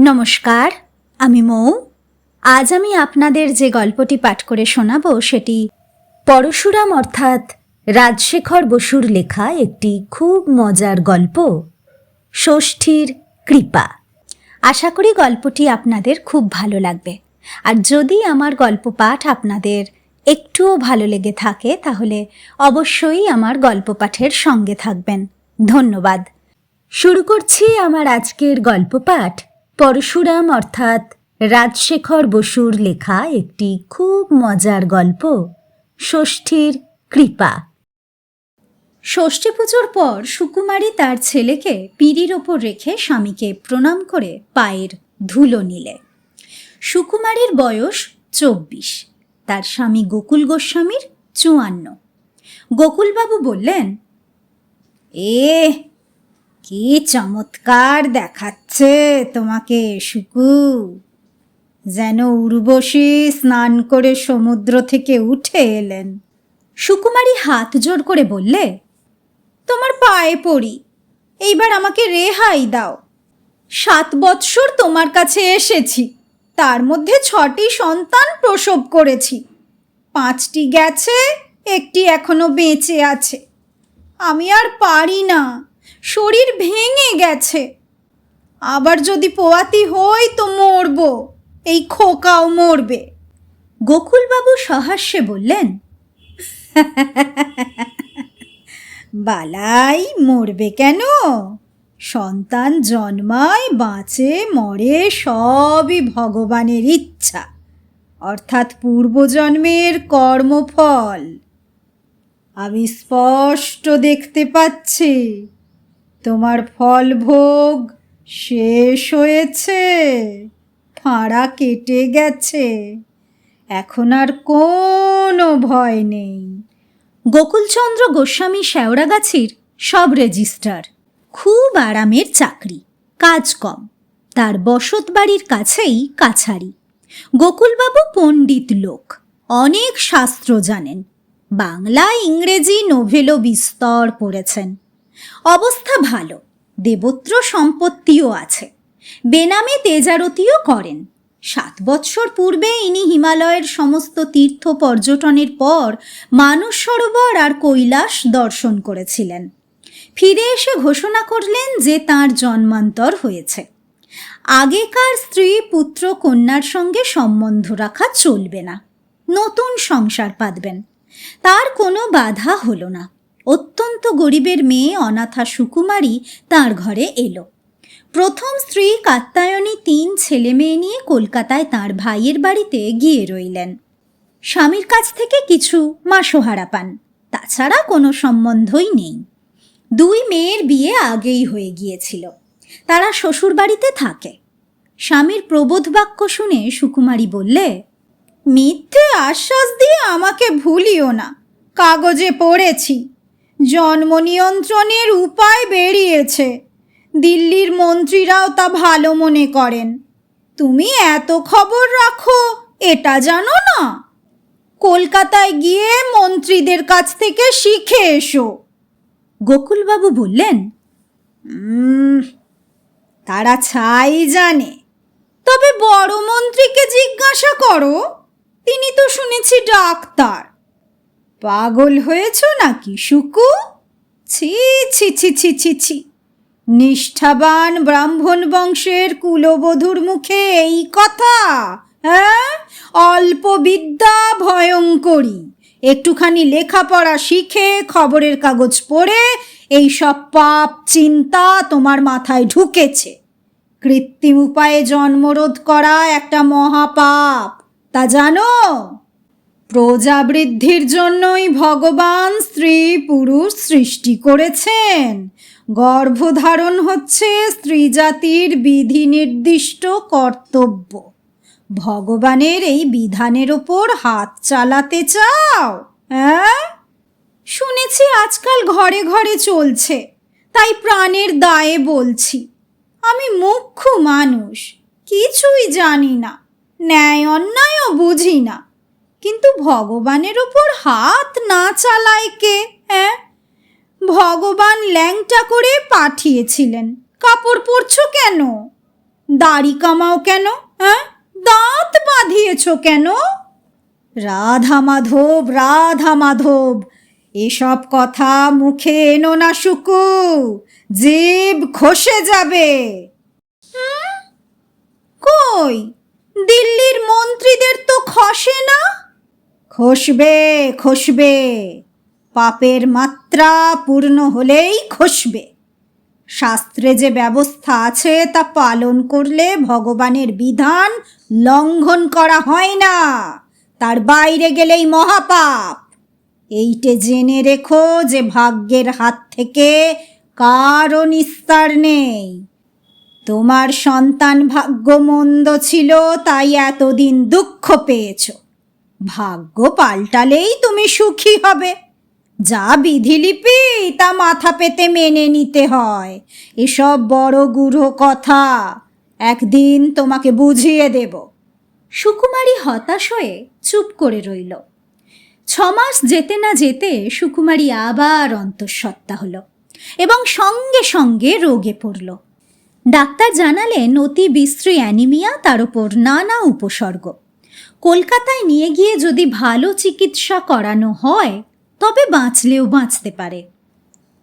নমস্কার, আমি মৌ। আজ আমি আপনাদের যে গল্পটি পাঠ করে শোনাব সেটি পরশুরাম অর্থাৎ রাজশেখর বসুর লেখা একটি খুব মজার গল্প, ষষ্ঠীর কৃপা। আশা করি গল্পটি আপনাদের খুব ভালো লাগবে। আর যদি আমার গল্প পাঠ আপনাদের একটুও ভালো লেগে থাকে, তাহলে অবশ্যই আমার গল্প পাঠের সঙ্গে থাকবেন। ধন্যবাদ। শুরু করছি আমার আজকের গল্প পাঠ। পরশুরাম অর্থাৎ রাজশেখর বসুর লেখা একটি খুব মজার গল্প, ষষ্ঠীর কৃপা। ষষ্ঠী পুজোর পর সুকুমারী তার ছেলেকে পিঁড়ির ওপর রেখে স্বামীকে প্রণাম করে পায়ের ধুলো নিলে। সুকুমারীর বয়স চব্বিশ, তার স্বামী গোকুল গোস্বামীর চুয়ান্ন। গোকুলবাবু বললেন, এ কি চমৎকার দেখাচ্ছে তোমাকে সুকু যেন উর্বশী স্নান করে সমুদ্র থেকে উঠে এলেন। সুকুমারী হাত জোর করে বললে, তোমার পায়ে পড়ি, এইবার আমাকে রেহাই দাও। সাত বৎসর তোমার কাছে এসেছি, তার মধ্যে ছটি সন্তান প্রসব করেছি। পাঁচটি গেছে, একটি এখনও বেঁচে আছে। আমি আর পারি না শরীর ভেঙে গেছে। আবার যদি পোয়াতি হই তো মরবো, এই খোকাও মরবে। গোকুলবাবু সহাস্যে বললেন, বালাই মরবে কেন? সন্তান জন্মায়, বাঁচে, মরে, সবই ভগবানের ইচ্ছা। অর্থাৎ পূর্বজন্মের কর্মফল। আমি স্পষ্ট দেখতে পাচ্ছি। তোমার ফলভোগ শেষ হয়েছে। ফাঁড়া কেটে গেছে। এখন আর কোনো ভয় নেই। গোকুলচন্দ্র গোস্বামী শেওড়াগাছির সব রেজিস্ট্রার। খুব আরামের চাকরি, কাজ কম। তার বসত বাড়ির কাছেই কাছারি। গোকুলবাবু পণ্ডিত লোক, অনেক শাস্ত্র জানেন। বাংলা, ইংরেজি, নোভেলও বিস্তর পড়েছেন। অবস্থা ভালো, দেবত্র সম্পত্তিও আছে। বেনামে তেজারতিও করেন। সাত বৎসর পূর্বে ইনি হিমালয়ের সমস্ত তীর্থ পর্যটনের পর মানস সরোবর আর কৈলাস দর্শন করেছিলেন। ফিরে এসে ঘোষণা করলেন যে তার জন্মান্তর হয়েছে। আগেকার স্ত্রী, পুত্র, কন্যার সঙ্গে সম্বন্ধ রাখা চলবে না। নতুন সংসার পাতবেন। তার কোনো বাধা হলো না। অত্যন্ত গরিবের মেয়ে অনাথা সুকুমারী তার ঘরে এলো। প্রথম স্ত্রী কাত্তায়নী তিন ছেলে মেয়ে নিয়ে কলকাতায় তার ভাইয়ের বাড়িতে গিয়ে রইলেন। স্বামীর কাছ থেকে কিছু মাসোহারা পান, তাছাড়া কোনো সম্বন্ধই নেই। দুই মেয়ের বিয়ে আগেই হয়ে গিয়েছিল, তারা শ্বশুর বাড়িতে থাকে। স্বামীর প্রবোধ বাক্য শুনে সুকুমারী বললে, মিথ্যে আশ্বাস দিয়ে আমাকে ভুলিও না, কাগজে পড়েছি। জন্ম নিয়ন্ত্রণের উপায় বেরিয়েছে। দিল্লির মন্ত্রীরাও তা ভালো মনে করেন। তুমি এত খবর রাখো এটা জানো না? কলকাতায় গিয়ে মন্ত্রীদের কাছ থেকে শিখে এসো। গোকুলবাবু বললেন তারা ছাই জানে। তবে বড় মন্ত্রীকে জিজ্ঞাসা করো তিনি তো শুনেছি ডাক্তার। পাগল হয়েছ নাকি, শুকু? ছি ছি ছি ছি ছি ছি নিষ্ঠাবান ব্রাহ্মণ বংশের কুলবধূর মুখে এই কথা হ্যাঁ? অল্প বিদ্যা ভয়ঙ্করী। একটুখানি লেখাপড়া শিখে, খবরের কাগজ পড়ে এই সব পাপ চিন্তা তোমার মাথায় ঢুকেছে। কৃত্রিম উপায়ে জন্মরোধ করা একটা মহাপাপ, তা জানো? প্রজাবৃদ্ধির জন্যই ভগবান স্ত্রী পুরুষ সৃষ্টি করেছেন। গর্ভধারণ হচ্ছে স্ত্রী জাতির বিধি নির্দিষ্ট কর্তব্য। ভগবানের এই বিধানের ওপর হাত চালাতে চাও হ্যাঁ শুনেছি আজকাল ঘরে ঘরে চলছে, তাই প্রাণের দায়ে বলছি, আমি মুখ্য মানুষ, কিছুই জানি না, ন্যায় অন্যায়ও বুঝি না। কিন্তু ভগবানের ওপর হাত না চালায় কে হ্যাঁ? ভগবান ল্যাংটা করে পাঠিয়েছিলেন। কাপড় পরছো কেন? দাড়ি কামাও কেন? হ্যাঁ? দাঁত বাঁধিয়েছ কেন? রাধা মাধব রাধা মাধব, এসব কথা মুখে এনো না শুকু, জীব খসে যাবে? কই? দিল্লির মন্ত্রীদের তো খসে না? খসবে খসবে। পাপের মাত্রা পূর্ণ হলেই খসবে। শাস্ত্রে যে ব্যবস্থা আছে তা পালন করলে ভগবানের বিধান লঙ্ঘন করা হয় না। তার বাইরে গেলেই মহাপাপ। এইটে জেনে রেখো যে ভাগ্যের হাত থেকে কারও নিস্তার নেই। তোমার সন্তান ভাগ্য মন্দ ছিল, তাই এতদিন দুঃখ পেয়েছ। ভাগ্য পাল্টালেই তুমি সুখী হবে। যা বিধিলিপি, তা মাথা পেতে মেনে নিতে হয়। এসব বড় গূঢ় কথা একদিন তোমাকে বুঝিয়ে দেব। সুকুমারী হতাশ হয়ে চুপ করে রইল। ছমাস যেতে না যেতে সুকুমারী আবার অন্তঃসত্ত্বা হলো এবং সঙ্গে সঙ্গে রোগে পড়ল। ডাক্তার জানালেন অতি বিশ্রী অ্যানিমিয়া তার ওপর নানা উপসর্গ। কলকাতায় নিয়ে গিয়ে যদি ভালো চিকিৎসা করানো হয় তবে বাঁচলেও বাঁচতে পারে।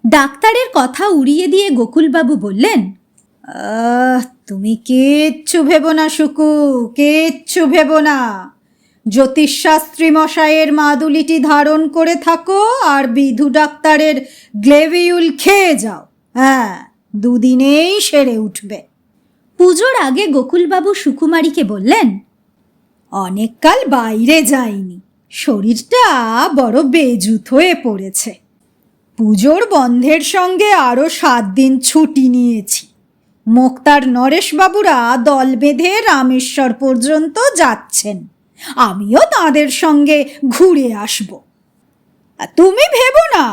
ডাক্তারের কথা উড়িয়ে দিয়ে গোকুলবাবু বললেন "আহ, তুমি কিচ্ছু ভেবো না শুকু কিচ্ছু ভেবো না। জ্যোতিষশাস্ত্রী মশাইয়ের মাদুলিটি ধারণ করে থাকো আর বিধু ডাক্তারের গ্লেভিউল খেয়ে যাও। হ্যাঁ দুদিনেই সেরে উঠবে। পুজোর আগে গোকুলবাবু সুকুমারীকে বললেন অনেককাল বাইরে যাইনি। শরীরটা বড় বেজুত হয়ে পড়েছে। পুজোর বন্ধের সঙ্গে আরও সাত দিন ছুটি নিয়েছি। মোক্তার নরেশবাবুরা দল বেঁধে রামেশ্বর পর্যন্ত যাচ্ছেন। আমিও তাদের সঙ্গে ঘুরে আসব। তুমি ভেবো না,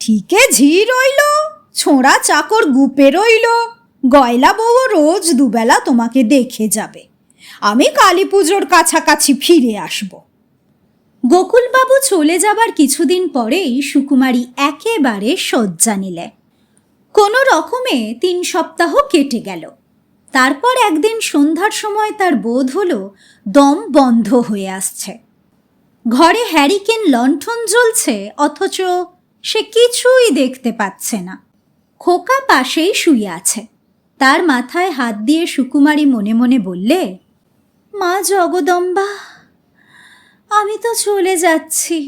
ঠিকে ঝি রইল, ছোঁড়া চাকর গুপে রইল গয়লা বউ রোজ দুবেলা তোমাকে দেখে যাবে। আমি কালী পুজোর কাছাকাছি ফিরে আসব। গোকুলবাবু চলে যাবার কিছুদিন পরেই সুকুমারী একেবারে শয্যা নিলে। কোনো রকমে তিন সপ্তাহ কেটে গেল। তারপর একদিন সন্ধ্যার সময় তার বোধ হলো দম বন্ধ হয়ে আসছে। ঘরে হ্যারিকেন লণ্ঠন জ্বলছে, অথচ সে কিছুই দেখতে পাচ্ছে না। খোকা পাশেই শুয়ে আছে। তার মাথায় হাত দিয়ে সুকুমারী মনে মনে বললে মা জগদম্বা, আমি তো চলে যাচ্ছি।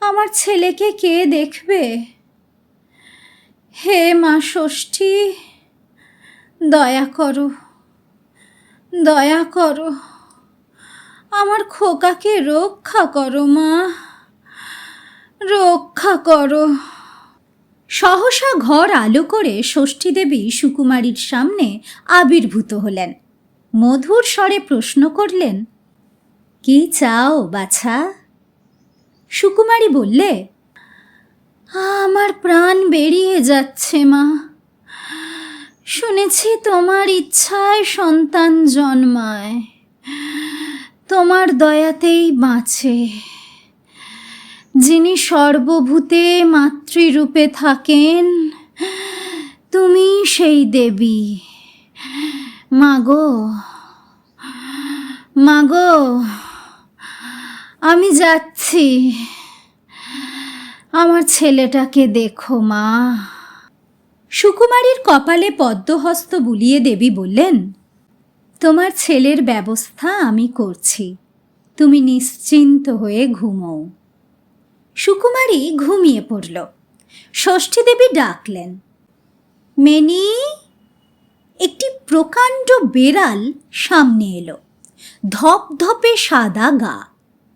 আমার ছেলেকে কে দেখবে? হে মা ষষ্ঠী, দয়া করো দয়া করো। আমার খোকাকে রক্ষা করো মা, রক্ষা করো। সহসা ঘর আলো করে ষষ্ঠী দেবী সুকুমারীর সামনে আবির্ভূত হলেন। মধুর স্বরে প্রশ্ন করলেন, কি চাও বাছা? সুকুমারী বললে, আমার প্রাণ বেরিয়ে যাচ্ছে, মা। শুনেছি তোমার ইচ্ছায় সন্তান জন্মায়। তোমার দয়াতেই বাঁচে। যিনি সর্বভূতে মাতৃরূপে থাকেন তুমি সেই দেবী। মাগো মাগো আমি যাচ্ছি। আমার ছেলেটাকে দেখো মা। সুকুমারীর কপালে পদ্মহস্ত বুলিয়ে দেবী বললেন, তোমার ছেলের ব্যবস্থা আমি করছি। তুমি নিশ্চিন্ত হয়ে ঘুমোও। সুকুমারী ঘুমিয়ে পড়ল। ষষ্ঠী দেবী ডাকলেন, মেনি একটি প্রকাণ্ড বেড়াল সামনে এলো। ধপধপে সাদা গা,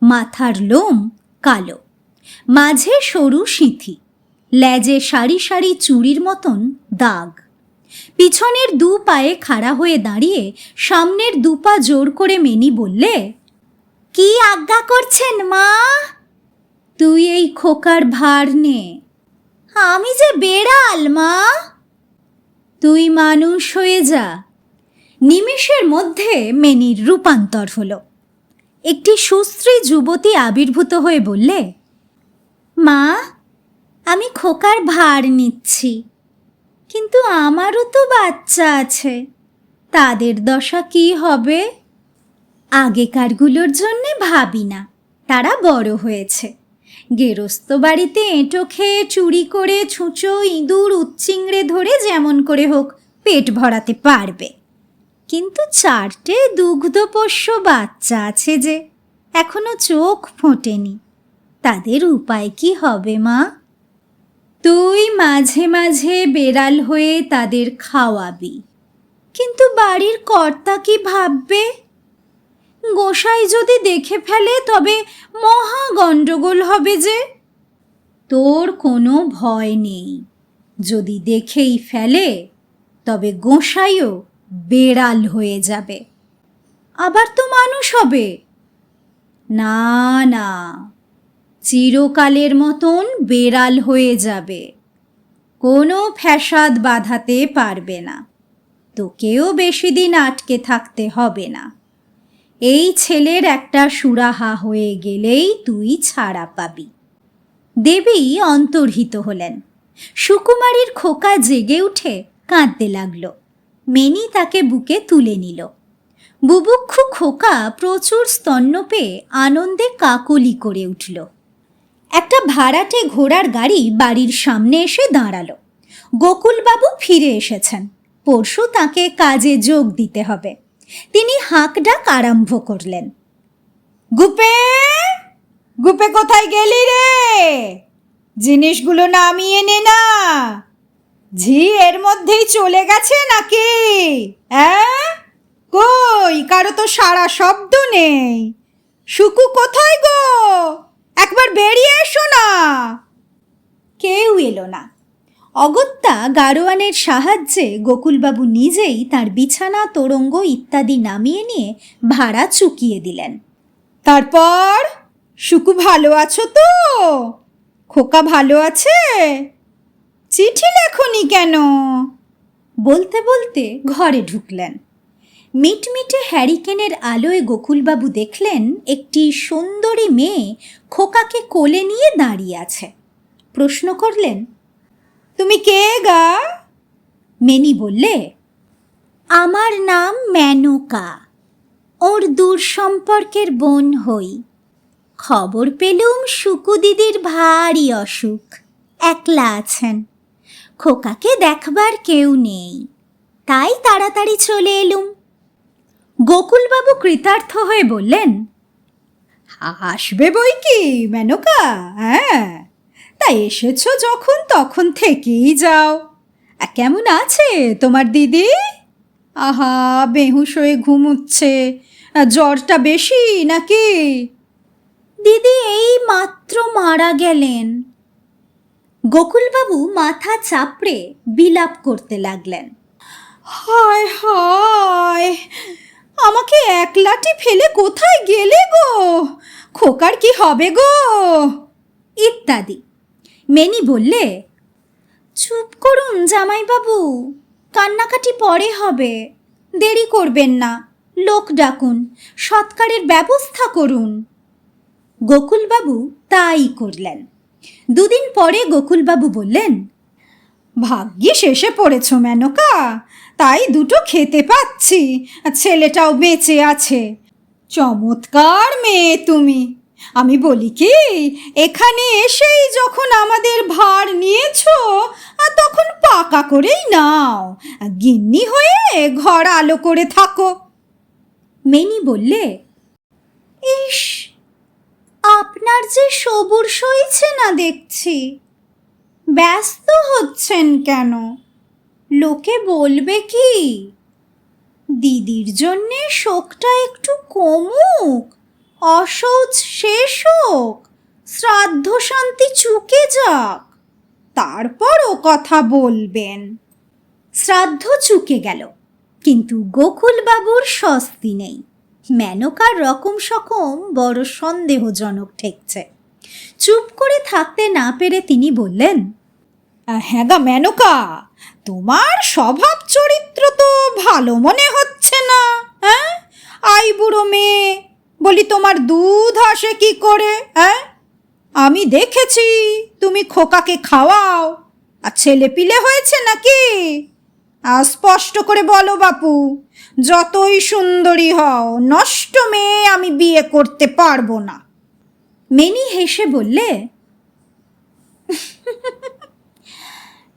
মাথার লোম কালো, মাঝে সরু সিঁথি, লেজে সারি সারি চুড়ির মতন দাগ। পিছনের দু পায়ে খাড়া হয়ে দাঁড়িয়ে সামনের দুপা জোর করে মেনি বললে, কি আজ্ঞা করছেন, মা? তুই এই খোকার ভার নে। আমি যে বেড়াল, মা? তুই মানুষ হয়ে যা। নিমেষের মধ্যে মেনির রূপান্তর হলো। একটি সুশ্রী যুবতী আবির্ভূত হয়ে বললে, মা, আমি খোকার ভার নিচ্ছি, কিন্তু আমারও তো বাচ্চা আছে, তাদের দশা কি হবে? আগেকারগুলোর জন্যে ভাবি না, তারা বড় হয়েছে। গেরস্ত বাড়িতে এঁটো খেয়ে চুরি করে ছুঁচো ইঁদুর উচ্চিংড়ে ধরে যেমন করে হোক পেট ভরাতে পারবে। কিন্তু চারটে দুগ্ধপোষ্য বাচ্চা আছে যে, এখনও চোখ ফোটেনি। তাদের উপায় কি হবে, মা? তুই মাঝে মাঝে বেড়াল হয়ে তাদের খাওয়াবি। কিন্তু বাড়ির কর্তা কি ভাববে? গোসাই যদি দেখে ফেলে, তবে মহা গণ্ডগোল হবে যে। তোর কোনো ভয় নেই। যদি দেখেই ফেলে, তবে গোসাইও বেড়াল হয়ে যাবে। আবার তো মানুষ হবে। না না, চিরকালের মতন বেড়াল হয়ে যাবে। কোনো ফ্যাসাদ বাঁধাতে পারবে না। তোকেও বেশি দিন আটকে থাকতে হবে না। এই ছেলের একটা সুরাহা হয়ে গেলেই তুই ছাড়া পাবি। দেবী অন্তর্হিত হলেন। সুকুমারীর খোকা জেগে উঠে কাঁদতে লাগল। মেনি তাকে বুকে তুলে নিল। বুভুক্ষু খোকা প্রচুর স্তন্য পেয়ে আনন্দে কাকলি করে উঠল। একটা ভাড়াটে ঘোড়ার গাড়ি বাড়ির সামনে এসে দাঁড়াল। গোকুলবাবু ফিরে এসেছেন। পরশু তাকে কাজে যোগ দিতে হবে। তিনি হাঁক ডাক আরম্ভ করলেন। গুপে গুপে কোথায় গেলি রে? জিনিসগুলো নামিয়ে নে না। ঝি, এর মধ্যেই চলে গেছে নাকি? কই, কারও তো সারা শব্দ নেই। সুকু কোথায় গো? একবার বেরিয়ে এসো না। কেউ এলো না। অগত্যা গারোয়ানের সাহায্যে গোকুলবাবু নিজেই তার বিছানা, তোরঙ্গ ইত্যাদি নামিয়ে নিয়ে ভাড়া চুকিয়ে দিলেন। তারপর, সুকু ভালো আছো তো? খোকা ভালো আছে? চিঠি লেখনি কেন? বলতে বলতে ঘরে ঢুকলেন। মিটমিটে হ্যারিকেনের আলোয় গোকুলবাবু দেখলেন একটি সুন্দরী মেয়ে খোকাকে কোলে নিয়ে দাঁড়িয়ে আছে। প্রশ্ন করলেন তুমি কে গা? মেনি বললে, আমার নাম মেনকা ওর দূর সম্পর্কের বোন হই। খবর পেলুম সুকু দিদির ভারী অসুখ, একলা আছেন। খোকাকে দেখবার কেউ নেই, তাই তাড়াতাড়ি চলে এলুম। গোকুলবাবু কৃতার্থ হয়ে বললেন, আসবে বই কি মেনকা হ্যাঁ। তা এসেছ যখন তখন থেকেই যাও। কেমন আছে তোমার দিদি? আহা বেহুশ হয়ে ঘুমুচ্ছে। জ্বরটা বেশি নাকি? দিদি এই মাত্র মারা গেলেন। গোকুলবাবু মাথা চাপড়ে বিলাপ করতে লাগলেন। হায় হায়! আমাকে একলাটি ফেলে কোথায় গেলে গো? খোকার কি হবে গো? ইত্যাদি। মেনি বললে, চুপ করুন জামাইবাবু, কান্নাকাটি পরে হবে, দেরি করবেন না, লোক ডাকুন, সৎকারের ব্যবস্থা করুন। গোকুলবাবু তাই করলেন। দুদিন পরে গোকুলবাবু বললেন, ভাগ্যে শেষে পড়েছ মেনকা, তাই দুটো খেতে পাচ্ছি, ছেলেটাও বেঁচে আছে, চমৎকার মেয়ে তুমি। আমি বলি কি, এখানে এসেই যখন আমাদের ভার নিয়েছো তখন পাকা করেই নাও। গিন্নি হয়ে ঘর আলো করে থাকো। মেনি বললে, ইস, আপনার যে সবুর সইছে না দেখছি। ব্যস্ত হচ্ছেন কেন? লোকে বলবে কি, দিদির জন্যে শোকটা একটু কমুক অসৌচ শেষ হোক, শ্রাদ্ধ শান্তি চুকে যাক তারপর ও কথা বলবেন। শ্রাদ্ধ চুকে গেল, কিন্তু গোকুলবাবুর স্বস্তি নেই। মেনকার রকম সকম বড় সন্দেহজনক ঠেকছে। চুপ করে থাকতে না পেরে তিনি বললেন হ্যাঁ গা মেনকা, তোমার স্বভাব চরিত্র তো ভালো মনে হচ্ছে না হ্যাঁ? আই বুড়ো মেয়ে বলি, তোমার দুধ আসে কি করে হ্যাঁ? আমি দেখেছি, তুমি খোকাকে খাওয়াও। আর ছেলে পিলে হয়েছে নাকি? স্পষ্ট করে বলো বাপু, যতই সুন্দরী হও, নষ্ট মেয়ে আমি বিয়ে করতে পারব না। মেনি হেসে বললে,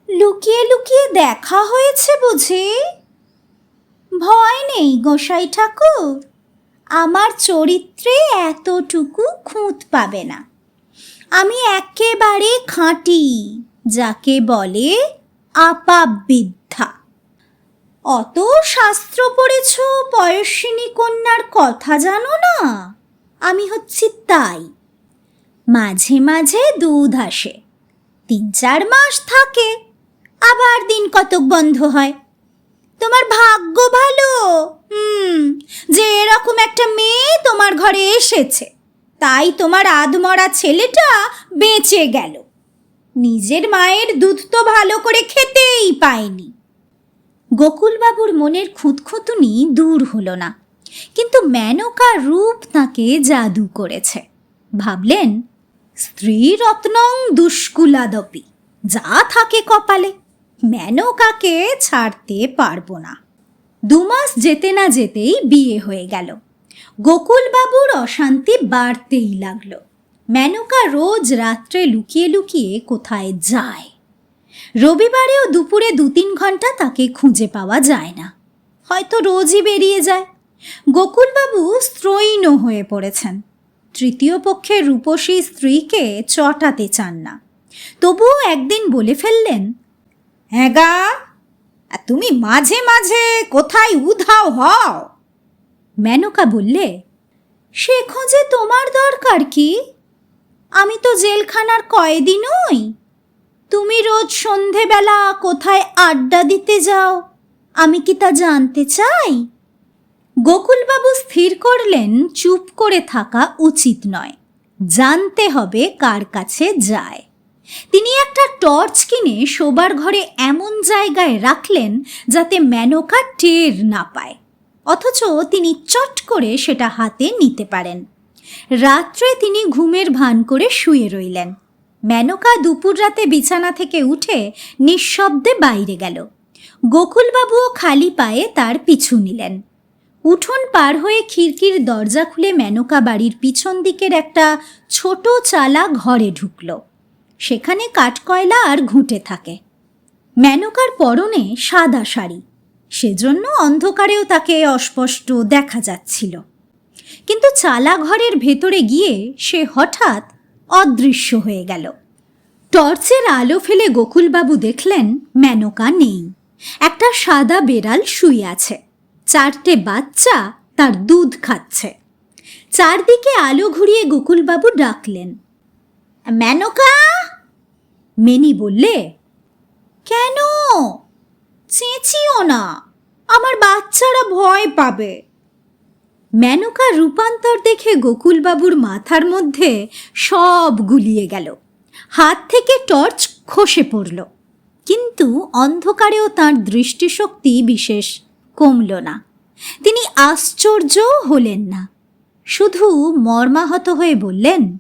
লুকিয়ে লুকিয়ে দেখা হয়েছে বুঝি? ভয় নেই গোসাই ঠাকুর? আমার চরিত্রে এতটুকু খুঁত পাবে না। আমি একেবারে খাঁটি, যাকে বলে আপাবিদ্যা অত শাস্ত্র পড়েছ বয়সিনী কন্যার কথা জানো না? আমি হচ্ছি তাই। মাঝে মাঝে দুধ আসে, তিন চার মাস থাকে, আবার দিন কতক বন্ধ হয়। তোমার ভাগ্য ভালো। হুম, যে এরকম একটা মেয়ে তোমার ঘরে এসেছে। তাই তোমার আধমরা ছেলেটা বেঁচে গেল। নিজের মায়ের দুধ তো ভালো করে খেতেই পায়নি। গোকুলবাবুর মনের খুঁতখুঁতুনি দূর হলো না, কিন্তু মেনকার রূপ তাকে জাদু করেছে। ভাবলেন, স্ত্রী রত্নং দুষ্কুলাদপি, যা থাকে কপালে মেনকাকে ছাড়তে পারব না। দুমাস যেতে না যেতেই বিয়ে হয়ে গেল। গোকুলবাবুর অশান্তি বাড়তেই লাগল। মেনকা রোজ রাত্রে লুকিয়ে লুকিয়ে কোথায় যায়? রবিবারেও দুপুরে দু তিন ঘণ্টা তাকে খুঁজে পাওয়া যায় না। হয়তো রোজই বেরিয়ে যায়। গোকুলবাবু স্ত্রৈণ হয়ে পড়েছেন। তৃতীয় পক্ষের রূপসী স্ত্রীকে চটাতে চান না। তবুও একদিন বলে ফেললেন হ্যাঁ আর তুমি মাঝে মাঝে কোথায় উধাও হও? মেনকা বললে, সে খোঁজে তোমার দরকার কি? আমি তো জেলখানার কয়েদি নই তুমি রোজ সন্ধেবেলা কোথায় আড্ডা দিতে যাও? আমি কি তা জানতে চাই? গোকুলবাবু স্থির করলেন, চুপ করে থাকা উচিত নয়। জানতে হবে কার কাছে যায়। তিনি একটা টর্চ কিনে শোবার ঘরে এমন জায়গায় রাখলেন যাতে মেনকা টের না পায়। অথচ তিনি চট করে সেটা হাতে নিতে পারেন। রাত্রে তিনি ঘুমের ভান করে শুয়ে রইলেন। মেনকা দুপুর রাতে বিছানা থেকে উঠে নিঃশব্দে বাইরে গেল। গোকুলবাবুও খালি পায়ে তার পিছু নিলেন। উঠোন পার হয়ে খিড়কির দরজা খুলে মেনকা বাড়ির পিছন দিকের একটা ছোট চালা ঘরে ঢুকল। সেখানে কাঠকয়লা আর ঘুঁটে থাকে। মেনকার পরনে সাদা শাড়ি। সেজন্য অন্ধকারেও তাকে অস্পষ্ট দেখা যাচ্ছিল। কিন্তু চালা ঘরের ভেতরে গিয়ে সে হঠাৎ অদৃশ্য হয়ে গেল। টর্চের আলো ফেলে গোকুলবাবু দেখলেন মেনকা নেই। একটা সাদা বেড়াল শুয়ে আছে। চারটে বাচ্চা তার দুধ খাচ্ছে। চারদিকে আলো ঘুরিয়ে গোকুলবাবু ডাকলেন মেনকা মেনি বললে, কেন? চেঁচিও না। আমার বাচ্চারা ভয় পাবে। মেনকা রূপান্তর দেখে গোকুলবাবুর মাথার মধ্যে সব গুলিয়ে গেল। হাত থেকে টর্চ খসে পড়ল। কিন্তু অন্ধকারেও তার দৃষ্টিশক্তি বিশেষ কমল না। তিনি আশ্চর্য হলেন না। শুধু মর্মাহত হয়ে বললেন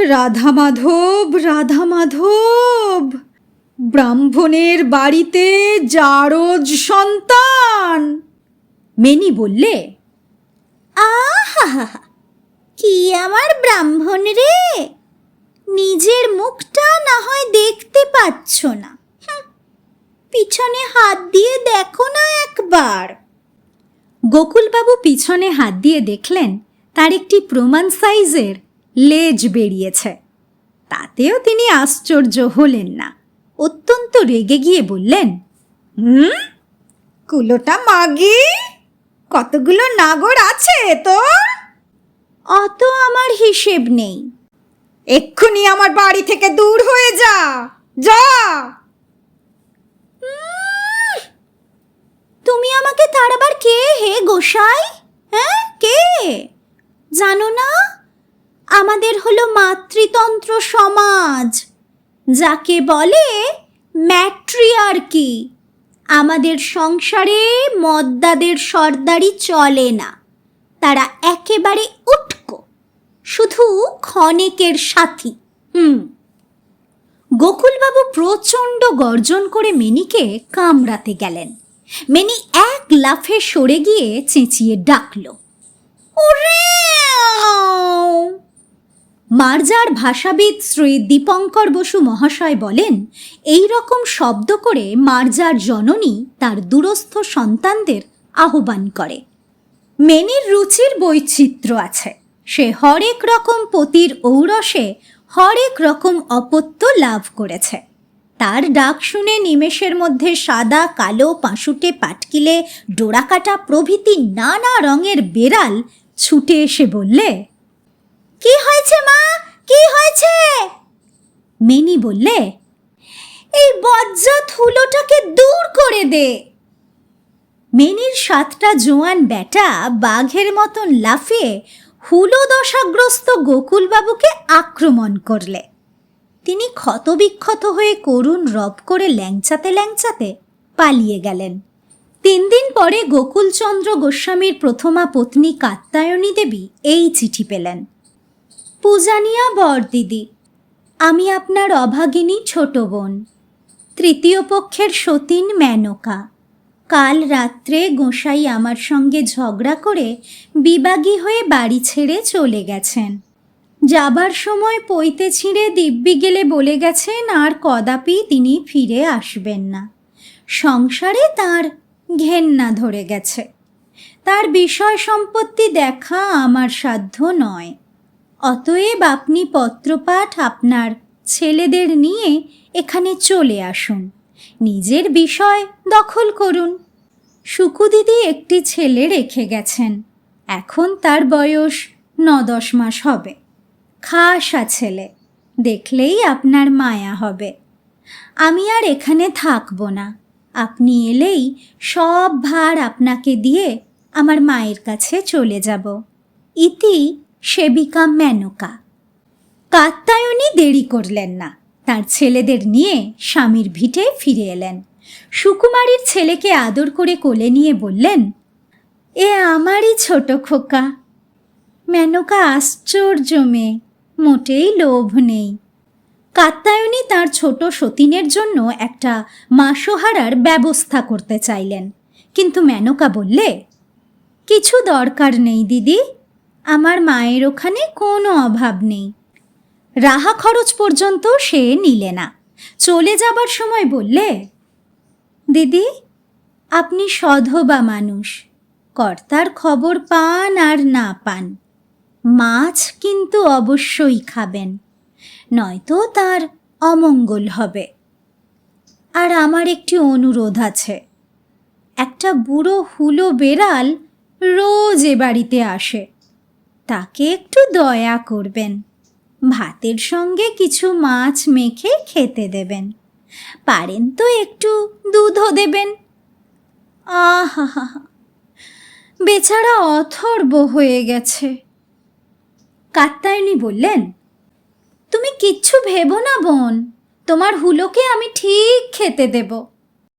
রাধা মাধব রাধা মাধব ব্রাহ্মণের বাড়িতে জারজ সন্তান। মেনি বললে আহা কি আমার ব্রাহ্মণ রে? নিজের মুখটা না হয় দেখতে পাচ্ছ না। পিছনে হাত দিয়ে দেখো না একবার। গোকুলবাবু পিছনে হাত দিয়ে দেখলেন তার একটি প্রমাণ সাইজের লেজ বেরিয়েছে। তাতেও তিনি আশ্চর্য হলেন না। অত্যন্ত রেগে গিয়ে বললেন হুম? কুলোটা মাগি? কতগুলো নাগর আছে তো? অত আমার হিসেব নেই। এক্ষুনি আমার বাড়ি থেকে দূর হয়ে যা। যা। তুমি আমাকে তার তাড়াবার কে হে গোসাই? হ্যাঁ কে? জানো না? আমাদের হলো মাতৃতন্ত্র সমাজ, যাকে বলে ম্যাট্রিয়ার্কি। আমাদের সংসারে মদ্দাদের সর্দারি চলে না, তারা একেবারে উটকো, শুধু ক্ষণেকের সাথী, হুম। গোকুলবাবু প্রচণ্ড গর্জন করে মেনিকে কামড়াতে গেলেন। মেনি এক লাফে সরে গিয়ে চেঁচিয়ে ডাকল, ওরে মার্জার ভাষাবিদ শ্রী দীপঙ্কর বসু মহাশয় বলেন, এই রকম শব্দ করে মার্জার জননী তার দূরস্থ সন্তানদের আহ্বান করে। মেনির রুচির বৈচিত্র্য আছে। সে হরেক রকম পতির ঔরসে হরেক রকম অপত্য লাভ করেছে। তার ডাক শুনে নিমেষের মধ্যে সাদা, কালো পাঁশুটে পাটকিলে ডোরাকাটা প্রভৃতি নানা রঙের বেড়াল ছুটে এসে বললে কি হয়েছে মা? কি হয়েছে? মেনি বললে এই বজ্জাত হুলোটাকে দূর করে দে। মেনির সাতটা জোয়ান বেটা বাঘের মতন লাফিয়ে হুলো দশাগ্রস্ত গোকুলবাবুকে আক্রমণ করলে। তিনি ক্ষতবিক্ষত হয়ে করুণ রব করে ল্যাংচাতে ল্যাংচাতে পালিয়ে গেলেন। তিন দিন পরে গোকুলচন্দ্র গোস্বামীর প্রথমা পত্নী কাত্যায়নী দেবী এই চিঠি পেলেন। পূজানিয়া বরদিদি আমি আপনার অভাগিনী ছোট বোন। তৃতীয় পক্ষের সতীন মেনকা, কাল রাত্রে গোসাই আমার সঙ্গে ঝগড়া করে বিবাগী হয়ে বাড়ি ছেড়ে চলে গেছেন। যাবার সময় পইতে ছিঁড়ে দিব্যি গেলে বলে গেছেন, আর কদাপি তিনি ফিরে আসবেন না। সংসারে তার ঘেন্না ধরে গেছে। তার বিষয় সম্পত্তি দেখা আমার সাধ্য নয়। অতএব আপনি পত্রপাঠ আপনার ছেলেদের নিয়ে এখানে চলে আসুন। নিজের বিষয় দখল করুন। সুকুদিদি একটি ছেলে রেখে গেছেন। এখন তার বয়স ন দশ মাস হবে। খাসা ছেলে, দেখলেই আপনার মায়া হবে। আমি আর এখানে থাকব না। আপনি এলেই সব ভার আপনাকে দিয়ে আমার মায়ের কাছে চলে যাব। ইতি সেবিকা মেনকা। কাত্তায়নী দেরি করলেন না। তার ছেলেদের নিয়ে স্বামীর ভিটে ফিরে এলেন। সুকুমারীর ছেলেকে আদর করে কোলে নিয়ে বললেন, এ আমারই ছোট খোকা। মেনকা আশ্চর্য মেয়ে, মোটেই লোভ নেই। কাত্তায়নী তার ছোট সতীনের জন্য একটা মাসোহারার ব্যবস্থা করতে চাইলেন। কিন্তু মেনকা বললে, কিছু দরকার নেই দিদি। আমার মায়ের ওখানে কোনো অভাব নেই। রাহা খরচ পর্যন্ত সে নিলে না। চলে যাবার সময় বললে, দিদি, আপনি সধবা মানুষ। কর্তার খবর পান আর না পান। মাছ কিন্তু অবশ্যই খাবেন। নয়তো তার অমঙ্গল হবে। আর আমার একটি অনুরোধ আছে। একটা বুড়ো হুলো বেড়াল রোজ এ বাড়িতে আসে। তাকে একটু দয়া করবেন। ভাতের সঙ্গে কিছু মাছ মেখে খেতে দেবেন। পারেন তো একটু দুধও দেবেন। আহা বেচারা অথর্ব হয়ে গেছে। কাত্তায়নী বললেন, তুমি কিচ্ছু ভেবো না বোন, তোমার হুলোকে আমি ঠিক খেতে দেব।